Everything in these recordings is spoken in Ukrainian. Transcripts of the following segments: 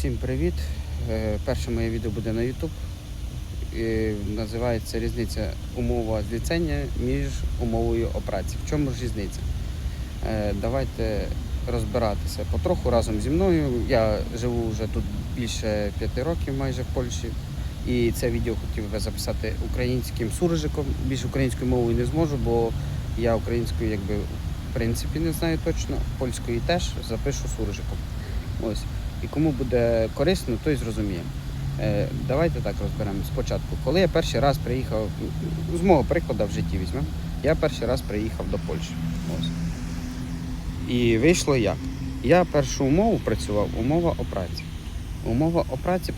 Всім привіт! Е, Перше моє відео буде на YouTube. Називається різниця умова зліцення між умовою операції. В чому ж різниця? Е, Давайте розбиратися потроху разом зі мною. Я живу вже тут більше п'яти років майже в Польщі. І це відео хотів би записати українським суржиком. Більш українською мовою не зможу, бо я українською якби в принципі не знаю точно. Польською теж запишу суржиком. Ось. І кому буде корисно, той зрозуміє. Е, давайте так розберемо спочатку. Коли я перший раз приїхав, з мого прикладу в житті візьмемо, я перший раз приїхав до Польщі. Ось. І вийшло як? Я першу умову працював, умова о праці. Умова о праці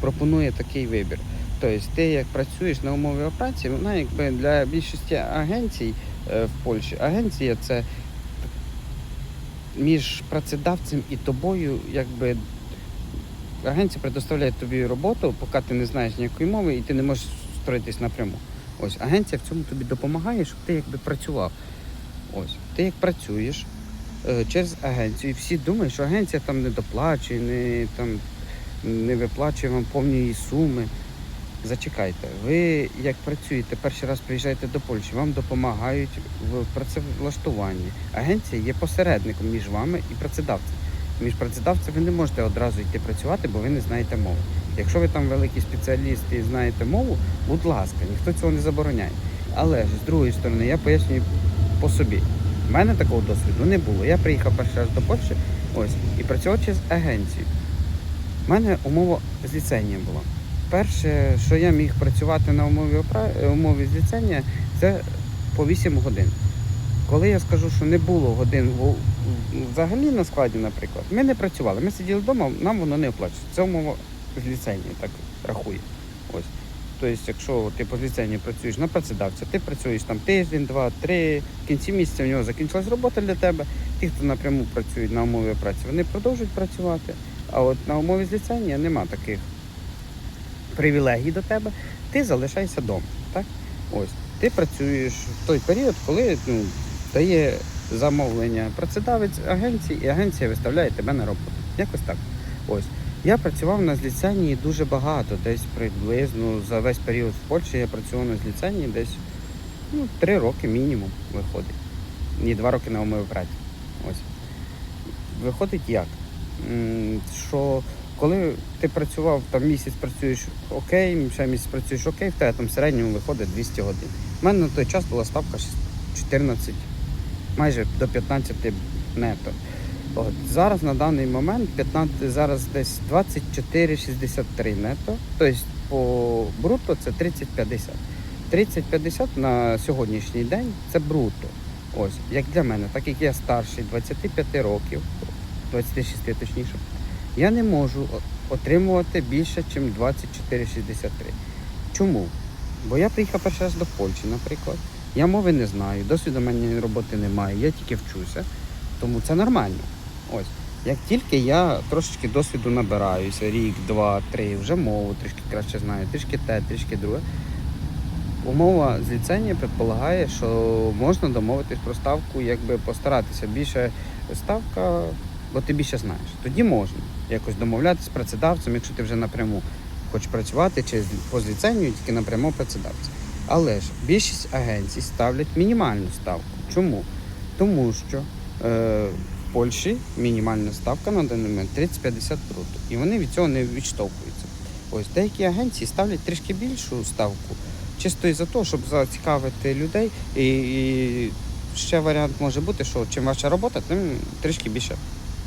пропонує такий вибір. Тобто ти як працюєш на умові о праці, вона якби для більшості агенцій е, в Польщі. Агенція це між працедавцем і тобою, якби агенція предоставляє тобі роботу, поки ти не знаєш ніякої мови і ти не можеш строїтись напряму. Ось агенція в цьому тобі допомагає, щоб ти якби працював. Ось ти як працюєш е, через агенцію, і всі думають, що агенція там не доплачує, не там не виплачує вам повні суми. Зачекайте, ви як працюєте, перший раз приїжджаєте до Польщі, вам допомагають в працевлаштуванні. Агенція є посередником між вами і працедавцем. Між працедавцем ви не можете одразу йти працювати, бо ви не знаєте мови. Якщо ви там великий спеціаліст і знаєте мову, будь ласка, ніхто цього не забороняє. Але ж з другої сторони, я пояснюю по собі. У мене такого досвіду не було. Я приїхав перший раз до Польщі ось, і працював через агенцію. У мене умова з ліцензією була. Перше, що я міг працювати на умові, е, умові з це по 8 годин. Коли я скажу, що не було годин взагалі на складі, наприклад, ми не працювали. Ми сиділи вдома, нам воно не оплачується. Це умова з ліцензії, так рахує. Ось. Тобто, якщо ти по ліцензії працюєш на працедавця, ти працюєш там тиждень, два, три, в кінці місяця в нього закінчилась робота для тебе. Ті, хто напряму працюють на умові праці, вони продовжують працювати. А от на умові з нема таких привілегій до тебе, ти залишайся вдома. Так? Ось. Ти працюєш в той період, коли ну, дає замовлення працедавець агенції, і агенція виставляє тебе на роботу. Якось так. Ось. Я працював на зліценії дуже багато, десь приблизно за весь період в Польщі я працював на зліценії десь ну, три роки мінімум виходить. Ні, два роки на умові праці. Ось. Виходить як? Що коли ти працював там місяць працюєш окей, ще місяць працюєш окей, в тебе там в середньому виходить 200 годин. У мене на той час була ставка 14, майже до 15 нето. От. Зараз на даний момент 15, зараз десь 24,63 нето. Тобто по бруто це 30-50. 30-50 на сьогоднішній день це бруто. Ось, як для мене, так як я старший 25 років, 26 точніше, я не можу отримувати більше, ніж 24,63. Чому? Бо я приїхав перший раз до Польщі, наприклад. Я мови не знаю, досвіду в мене роботи немає, я тільки вчуся, тому це нормально. Ось. Як тільки я трошечки досвіду набираюся, рік, два, три, вже мову трішки краще знаю, трішки те, трішки друге. Умова з ліцензії предполагає, що можна домовитись про ставку, якби постаратися більше ставка, бо ти більше знаєш. Тоді можна якось домовлятися з працедавцем, якщо ти вже напряму хочеш працювати чи по тільки напряму працедавця. Але ж більшість агенцій ставлять мінімальну ставку. Чому? Тому що е, в Польщі мінімальна ставка на даний момент 30-50 бруто. І вони від цього не відштовхуються. Ось деякі агенції ставлять трішки більшу ставку, чисто із-за того, щоб зацікавити людей. І, і ще варіант може бути, що чим ваша робота, тим трішки більше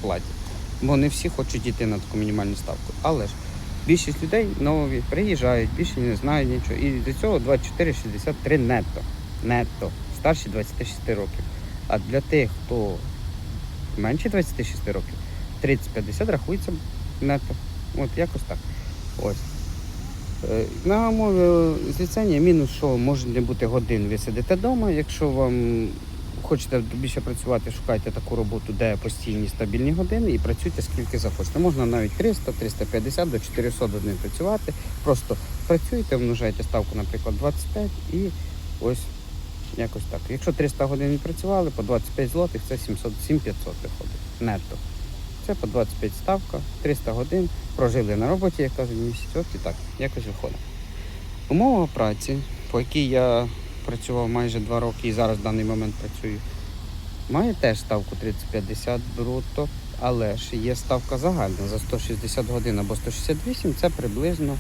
платять. Бо не всі хочуть йти на таку мінімальну ставку. Але ж більшість людей нові приїжджають, більше не знають нічого. І до цього 24,63 нетто. Нетто. Старші 26 років. А для тих, хто менше 26 років, 30-50 рахується нетто. От якось так. Ось. Е, На умові з ліцензії мінус, що може не бути годин, ви сидите вдома. Якщо вам хочете більше працювати, шукайте таку роботу, де постійні стабільні години і працюйте скільки захочете. Можна навіть 300, 350 до 400 годин працювати. Просто працюйте, множайте ставку, наприклад, 25 і ось якось так. Якщо 300 годин відпрацювали, по 25 злотих це 700, 7500 виходить. Нетто. Це по 25 ставка, 300 годин, прожили на роботі, як кажуть, місяць, от і так, якось виходить. Умова праці, по якій я працював майже 2 роки і зараз в даний момент працюю, має теж ставку 3050 брутто, але ж є ставка загальна за 160 годин або 168, це приблизно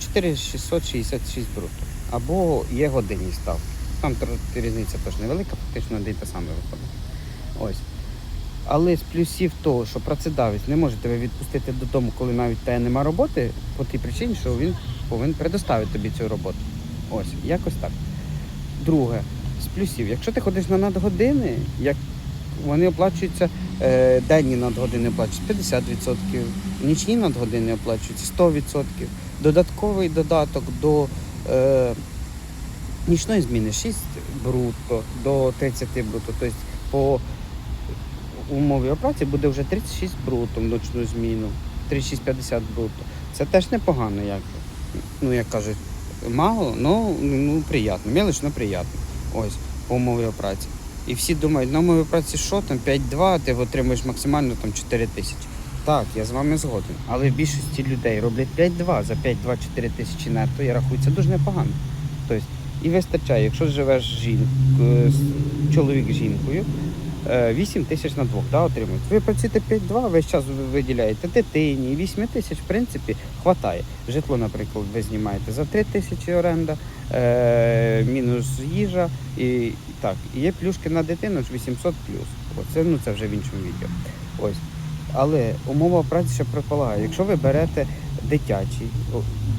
4666 брутто. Або є годинні ставки. Там різниця теж невелика, фактично один те саме виходить. Ось. Але з плюсів того, що працедавець не може тебе відпустити додому, коли навіть тебе нема роботи, по тій причині, що він повинен предоставити тобі цю роботу. Ось, якось так. Друге, з плюсів, якщо ти ходиш на надгодини, як вони оплачуються, е, денні надгодини оплачуються 50%, нічні надгодини оплачуються 100%. Додатковий додаток до е, нічної зміни 6 брутто до 30 брутто. Тобто по умові оплаті буде вже 36 брутто в ночну зміну, 36,50 брутто. Це теж непогано, як ну як кажуть, мало, ну, ну приємно, мелочь, но приємно. Ось по умові оплаті. І всі думають, на умові праці що там 5-2, ти отримуєш максимально там 4 тисячі. Так, я з вами згоден. Але в більшості людей роблять 5-2 за 5-2-4 тисячі нетто і рахується дуже непогано. Тобто, і вистачає, якщо живеш жінкою, чоловік з жінкою, е, 8 тисяч на двох да, отримують. Ви працюєте 5-2, весь час ви виділяєте дитині, 8 тисяч, в принципі, хватає. Житло, наприклад, ви знімаєте за 3 тисячі оренда, е, мінус їжа, і, так. І є плюшки на дитину ж 800 плюс. Оце, ну, це вже в іншому відео. Ось. Але умова праці ще предполагає, якщо ви берете дитячі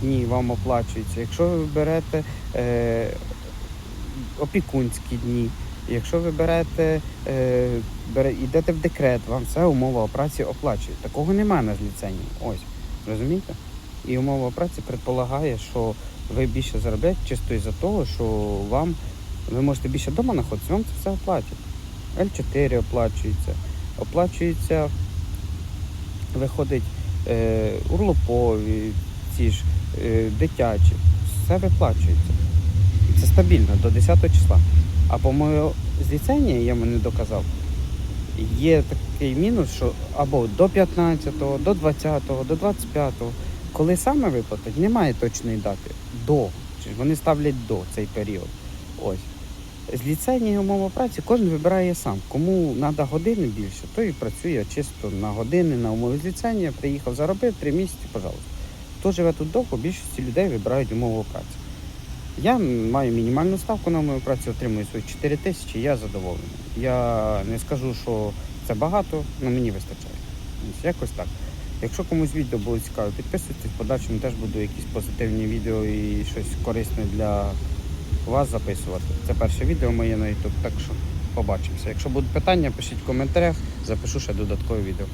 дні, вам оплачуються, якщо ви берете е, опікунські дні, якщо ви берете, е, бере, йдете в декрет, вам все умова праці оплачує. Такого немає на ліцензії. Ось, розумієте? І умова праці предполагає, що ви більше заробляєте чисто із-за того, що вам ви можете більше вдома знаходитися, вам це все оплатять. L4 оплачується, оплачується, виходить е, урлопові, ці ж е, дитячі, все виплачується. Це стабільно до 10 числа. А по моєму з я мене доказав, є такий мінус, що або до 15-го, до 20-го, до 25-го. Коли саме виплатить, немає точної дати. До. Вони ставлять до цей період. Ось. З ліцензії умови праці кожен вибирає сам. Кому треба години більше, той і працює чисто на години, на умови ліцензії, приїхав, заробив три місяці, пожалуйста. Хто живе тут довго, більшості людей вибирають умови праці. Я маю мінімальну ставку на умови праці, отримую свої 4 тисячі, я задоволений. Я не скажу, що це багато, але мені вистачає. Якось так. Якщо комусь відео було цікаве, підписуйтесь, в подальшому теж буду якісь позитивні відео і щось корисне для вас записувати. Це перше відео моє на YouTube, так що побачимося. Якщо будуть питання, пишіть в коментарях, запишу ще додаткове відео.